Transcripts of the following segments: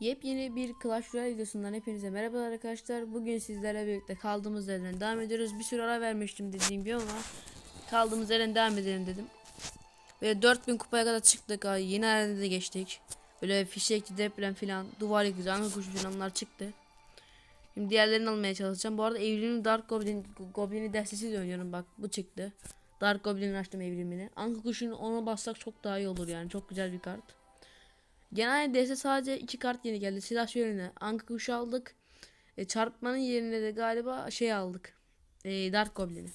Yepyeni bir Clash Royale videosundan hepinize merhabalar arkadaşlar. Bugün sizlerle birlikte kaldığımız yerden devam ediyoruz. Bir süre ara vermiştim dediğim gibi ama kaldığımız yerden devam edelim dedim. Ve 4000 kupaya kadar çıktık. Ay, Yeni arada da geçtik. Böyle fişekli deprem filan, duvar yıkıcı, ana kuşu filanlar çıktı. Şimdi diğerlerini almaya çalışacağım. Bu arada evrimin Dark Goblin, Goblin'i destesi de oynuyorum. Bak bu çıktı. Dark Goblin'i açtım evrimini. Anka kuşunu ona bassak çok daha iyi olur yani. Çok güzel bir kart. Genelde DS sadece iki kart yeni geldi. Silah yerine Anka kuşu aldık. E, çarpmanın yerine de galiba şey aldık. E, Dark Goblin'i.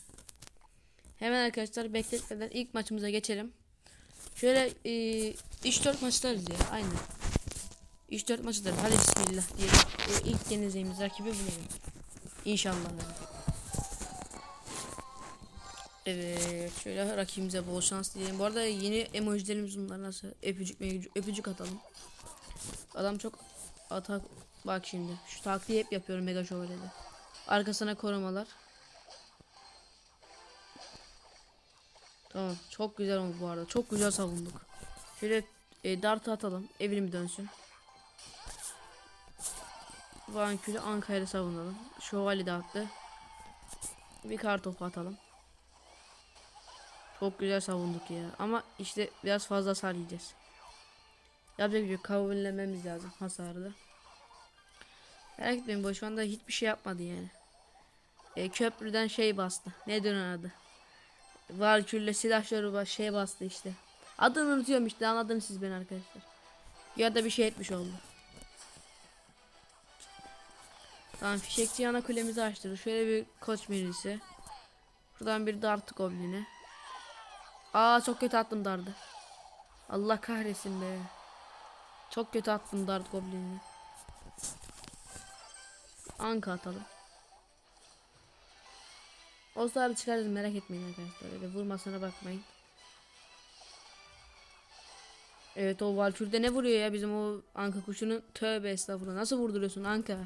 Hemen arkadaşlar bekletmeden ilk maçımıza geçelim. Şöyle e, 3-4 maçlarız ya. Aynen. 3-4 maçı da hadi bismillah diyelim. E, ilk yeneceğimiz rakibi bulalım. İnşallah. yani. Evet şöyle rakibimize bol şans dileyelim. Bu arada yeni emojilerimiz bunlar nasıl? Öpücük mevcut- öpücük atalım. Adam çok atak bak şimdi. Şu taktiği hep yapıyorum mega şövalyede. Arkasına korumalar. Tamam çok güzel oldu bu arada. Çok güzel savunduk. Şöyle e, dartı atalım. Evrim dönsün. Vankülü Ankara'yı savunalım. Şövalye de attı. Bir kar atalım. Çok güzel savunduk ya. Ama işte biraz fazla hasar yiyeceğiz. Yapacak bir şey yok. kabullenmemiz lazım hasarı da. Merak etmeyin bu şu anda hiçbir şey yapmadı yani. E, köprüden şey bastı. Ne onun adı? Valkürle silahları bas şey bastı işte. Adını unutuyorum işte anladınız siz beni arkadaşlar. Ya da bir şey etmiş oldu. Tamam fişekçi yana kulemizi açtırdı. Şöyle bir koç birisi. Buradan bir dart goblini. Aa çok kötü attım dardı. Allah kahretsin be. Çok kötü attım dart goblinini. Anka atalım. O abi çıkarız merak etmeyin arkadaşlar. Öyle vurmasına bakmayın. Evet o Valkür'de ne vuruyor ya bizim o Anka kuşunun tövbe estağfurullah. Nasıl vurduruyorsun Anka?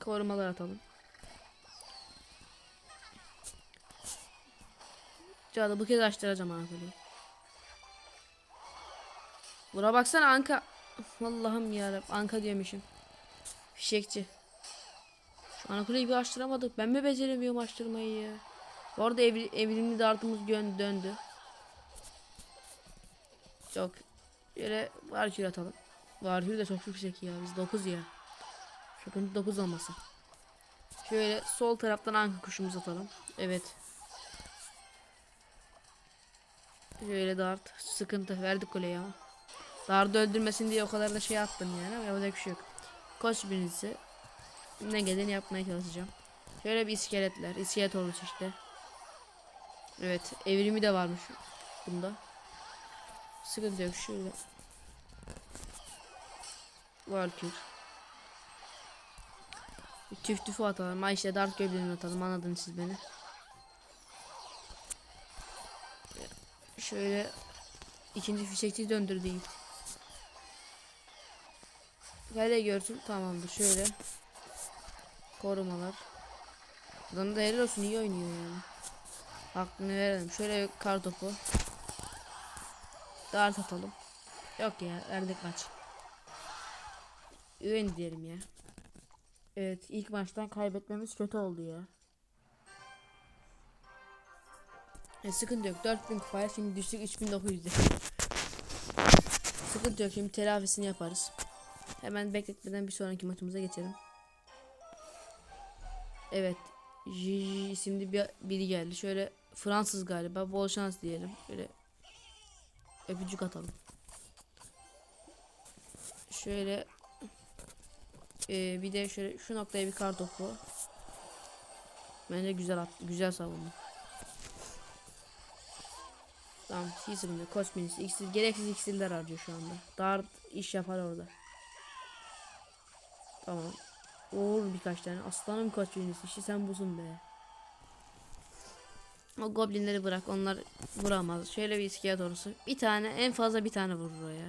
Korumalar atalım. Cadı bu kez açtıracağım Ankara'yı. Bura baksana Anka. Allah'ım yarabbim Anka diyormuşum. Fişekçi. Şu kuleyi bir açtıramadık. Ben mi beceremiyorum açtırmayı ya. Bu arada ev, evrimli dartımız döndü. Çok. Şöyle Varkür atalım. Varkür de çok yüksek ya. Biz 9 ya. Sıkıntı 9 olması. Şöyle sol taraftan Anka kuşumuzu atalım. Evet. Şöyle dart. Sıkıntı verdik kuleye ama. Dardı öldürmesin diye o kadar da şey attım yani ama yapacak bir şey yok. Koç birincisi. Ne geleni yapmaya çalışacağım. Şöyle bir iskeletler. iskelet ordusu işte. Evet. Evrimi de varmış bunda. Sıkıntı yok. Şöyle. Valkür. Tüf tüfü atalım. Ay işte dart göbleğini atalım. Anladınız siz beni. Şöyle ikinci fişekçi döndürdü it. Hele görsün tamamdır şöyle korumalar. Adam da helal olsun iyi oynuyor yani. Hakkını verelim. Şöyle kar topu. Dart atalım. Yok ya verdik maç. Üven diyelim ya. Evet ilk maçtan kaybetmemiz kötü oldu ya. E, sıkıntı yok. 4000 kupaya şimdi düştük 3900'e. sıkıntı yok. Şimdi telafisini yaparız. Hemen bekletmeden bir sonraki maçımıza geçelim. Evet. J isimli bir biri geldi. Şöyle Fransız galiba. Bol şans diyelim. Şöyle öpücük atalım. Şöyle e, bir de şöyle şu noktaya bir kar topu. Bence güzel attı. Güzel savundu. Tamam. Koç minisi. İksir, gereksiz iksirler harcıyor şu anda. Dart iş yapar orada. Tamam. Vur birkaç tane. Aslanım koç minisi. İşte sen busun be. O goblinleri bırak. Onlar vuramaz. Şöyle bir iskelet doğrusu. Bir tane en fazla bir tane vurur o ya.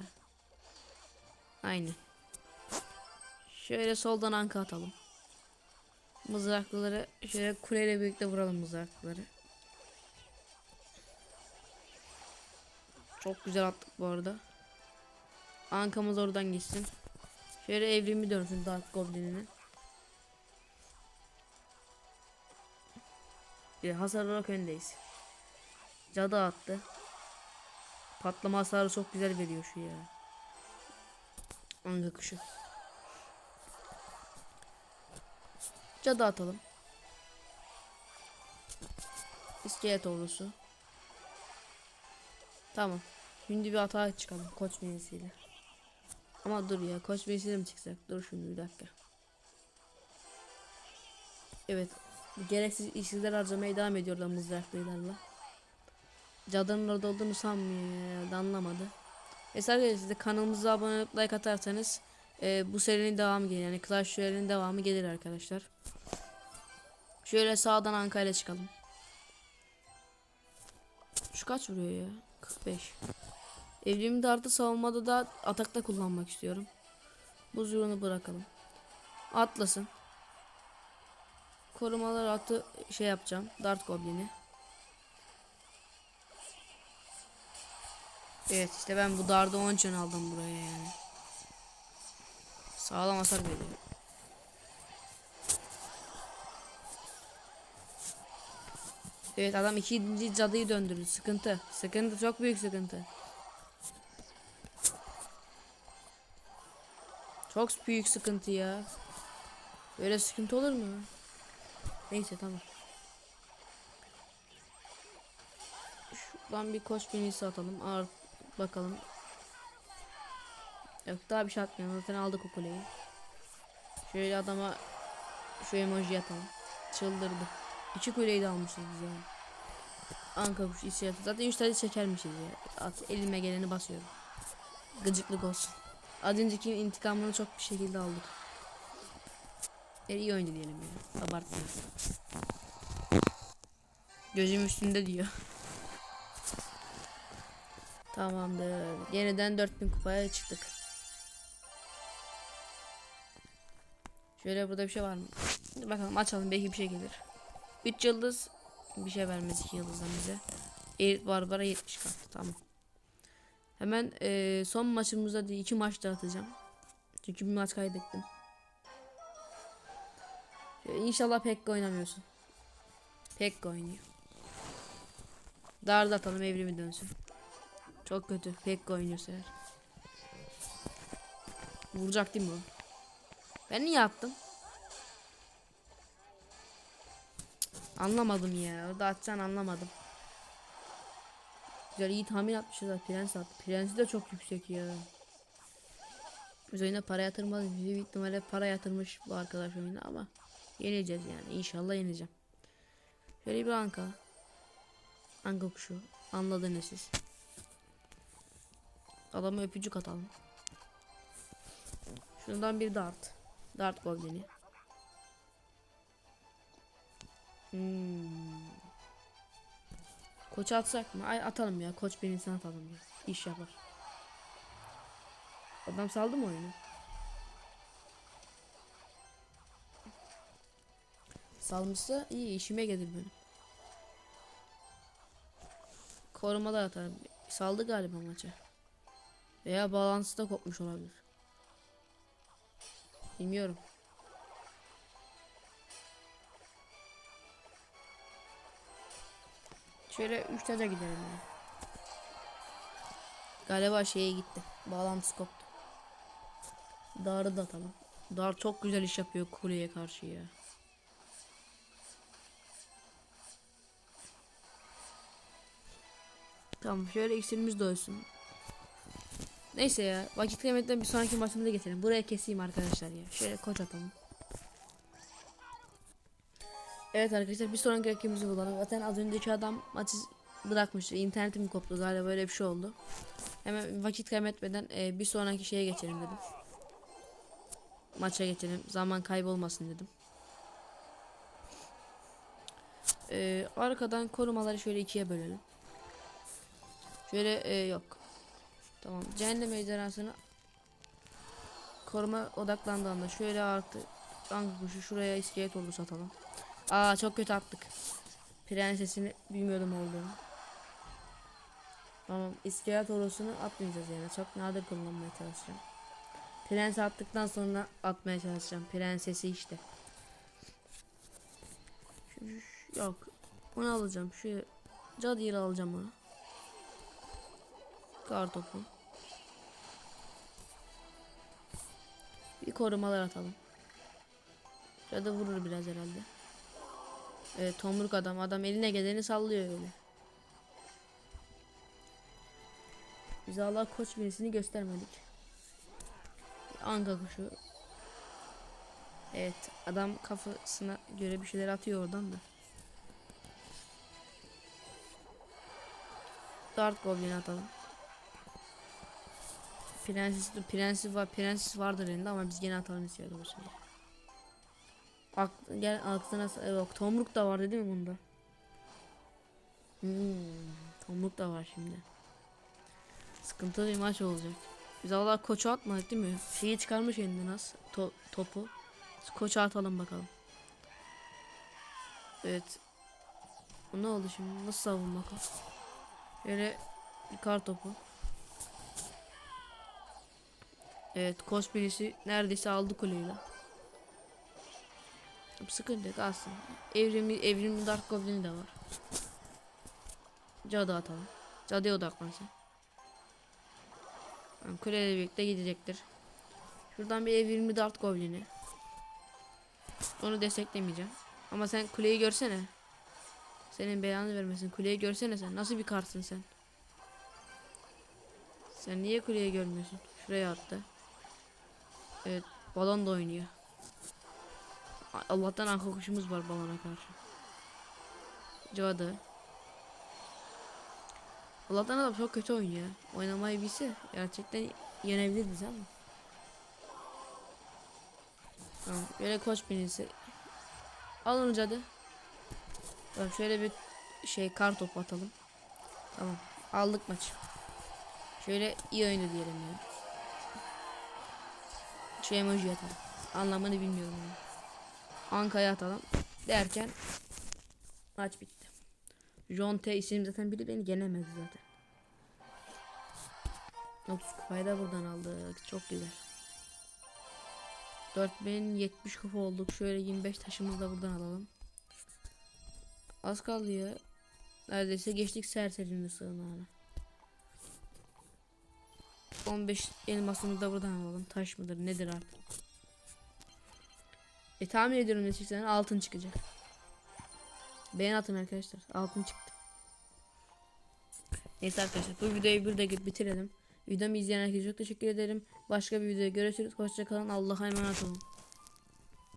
Aynı. Şöyle soldan anka atalım. Mızraklıları şöyle kuleyle birlikte vuralım mızraklıları. Çok güzel attık bu arada. Ankamız oradan gitsin. Şöyle evrimi dönsün Dark Goblin'inin. Bir hasar olarak öndeyiz. Cadı attı. Patlama hasarı çok güzel veriyor şu ya. Anka kuşu. Cadı atalım. İskelet ordusu. Tamam. Şimdi bir hata çıkalım koç menisiyle. Ama dur ya koç menisiyle mi çıksak? Dur şimdi bir dakika. Evet. Gereksiz işsizler harcamaya devam ediyorlar mızraklıylarla. Cadının orada olduğunu sanmıyor ya. Anlamadı. Neyse arkadaşlar siz de kanalımıza abone olup like atarsanız e, bu serinin devamı gelir. Yani Clash Royale'in devamı gelir arkadaşlar. Şöyle sağdan Ankara'ya çıkalım. Şu kaç vuruyor ya? 45. Evliliğimi de artı savunmada da atakta kullanmak istiyorum. Bu zırhını bırakalım. Atlasın. Korumalar atı şey yapacağım. Dart Goblin'i. Evet işte ben bu dardı onun için aldım buraya yani. Sağlam hasar veriyor. Evet adam ikinci cadıyı döndürdü. Sıkıntı. Sıkıntı çok büyük sıkıntı. Çok büyük sıkıntı ya. Böyle sıkıntı olur mu? Neyse tamam. Şuradan bir koç binisi atalım. Ağır bakalım. Yok daha bir şey atmayalım. Zaten aldık o kuleyi. Şöyle adama şu emoji atalım. Çıldırdı. İki kuleyi de almışız yani. Anka kuş isyan. Zaten 3 tane çekermişiz ya. At, elime geleni basıyorum. Gıcıklık olsun. Az önceki intikamını çok bir şekilde aldık. E, iyi oyuncu diyelim ya. Abartma. Gözüm üstünde diyor. Tamamdır. Yeniden 4000 kupaya çıktık. Şöyle burada bir şey var mı? Bakalım açalım belki bir şey gelir. 3 yıldız bir şey vermez 2 yıldızdan bize. Eğit Barbara 70 kat. Tamam. Hemen eee, son maçımızda iki maç daha atacağım. Çünkü bir maç kaybettim. Şöyle İnşallah Pekka oynamıyorsun. Pekka oynuyor. Darda atalım evrimi dönsün. Çok kötü. Pekka oynuyorsa eğer. Vuracak değil mi o? Ben niye attım? Anlamadım ya. Orada atsan anlamadım. Güzel iyi tahmin atmışız prens attı. Prensi de çok yüksek ya. Oyuna para yatırmadık. Büyük ihtimalle para yatırmış bu arkadaş oyuna ama yeneceğiz yani. İnşallah yeneceğim. Şöyle bir anka. Anka kuşu. Anladınız siz. Adama öpücük atalım. Şundan bir dart. Dart goblini. Hmm. Koça atsak mı? Ay atalım ya. Koç bir insan atalım ya. İş yapar. Adam saldı mı oyunu? Salmışsa iyi işime gelir benim. Korumalar atarım. Saldı galiba maça. Veya balansı da kopmuş olabilir. Bilmiyorum. Şöyle 3 taca gidelim ya. Galiba şeye gitti. Bağlantısı koptu. Darı da atalım. Dar çok güzel iş yapıyor kuleye karşı ya. Tamam şöyle iksirimiz doysun. Neyse ya vakit kıymetten bir sonraki maçımıza geçelim. Buraya keseyim arkadaşlar ya. Şöyle koç atalım. Evet arkadaşlar bir sonraki rakibimizi bulalım. Zaten az önceki adam maçı bırakmıştı. İnternetim koptu galiba böyle bir şey oldu. Hemen vakit kaybetmeden e, bir sonraki şeye geçelim dedim. Maça geçelim. Zaman kaybolmasın dedim. E, arkadan korumaları şöyle ikiye bölelim. Şöyle e, yok. Tamam. Cehennem ejderhasını koruma odaklandığında şöyle artı hangi kuşu şuraya iskelet olur satalım. Aa çok kötü attık. Prensesini bilmiyordum olduğunu. Tamam iskelet orosunu atmayacağız yani. Çok nadir kullanmaya çalışacağım. Prens attıktan sonra atmaya çalışacağım. Prensesi işte. Yok. Onu alacağım. Şu cadıyı alacağım onu. Kar topu. Bir korumalar atalım. Cadı vurur biraz herhalde. Evet tomruk adam. Adam eline geleni sallıyor öyle. Biz Allah koç birisini göstermedik. Anka kuşu. Evet adam kafasına göre bir şeyler atıyor oradan da. Dart Goblin atalım. Prenses, prenses var, prenses vardır elinde ama biz gene atalım istiyoruz bu sefer. Ak, gel aklına yok tomruk da vardı değil mi bunda? Hmm, tomruk da var şimdi. Sıkıntılı bir maç olacak. Biz Allah koçu atmadık değil mi? Şeyi çıkarmış elinden az to- topu. Koçu atalım bakalım. Evet. Bu ne oldu şimdi? Nasıl savunmak o? Şöyle bir kar topu. Evet koç birisi neredeyse aldı kuleyi lan. Sıkıntı yok alsın. Evrimi, evrimli Dark Goblin'i de var. Cadı atalım. Cadıya odaklansın. Yani kuleyle birlikte gidecektir. Şuradan bir evrimli Dart Goblin'i. Onu desteklemeyeceğim. Ama sen kuleyi görsene. Senin beyanı vermesin. Kuleyi görsene sen. Nasıl bir kartsın sen? Sen niye kuleyi görmüyorsun? Şuraya attı. Evet. Balon da oynuyor. Allah'tan arka kuşumuz var balona karşı. Cadı. Allah'tan adam çok kötü oynuyor. Oynamayı bilse gerçekten yenebiliriz ama. Tamam. Böyle koç binisi. Al onu cadı. Tamam şöyle bir şey kar topu atalım. Tamam. Aldık maçı. Şöyle iyi oynadı diyelim ya. Şu emoji atalım. Anlamını bilmiyorum yani. Anka'ya atalım. Derken maç bitti. John T isim zaten biri beni yenemedi zaten. 30 kupayı da buradan aldık. Çok güzel. 4070 kupa olduk. Şöyle 25 taşımızı da buradan alalım. Az kaldı ya. Neredeyse geçtik serserinin sığınağına. 15 elmasını da buradan alalım. Taş mıdır nedir artık. E tahmin ediyorum ne çıkacağını altın çıkacak. Beğen atın arkadaşlar. Altın çıktı. Neyse arkadaşlar bu videoyu burada bitirelim. Videomu izleyen herkese çok teşekkür ederim. Başka bir videoda görüşürüz. Hoşçakalın. Allah'a emanet olun.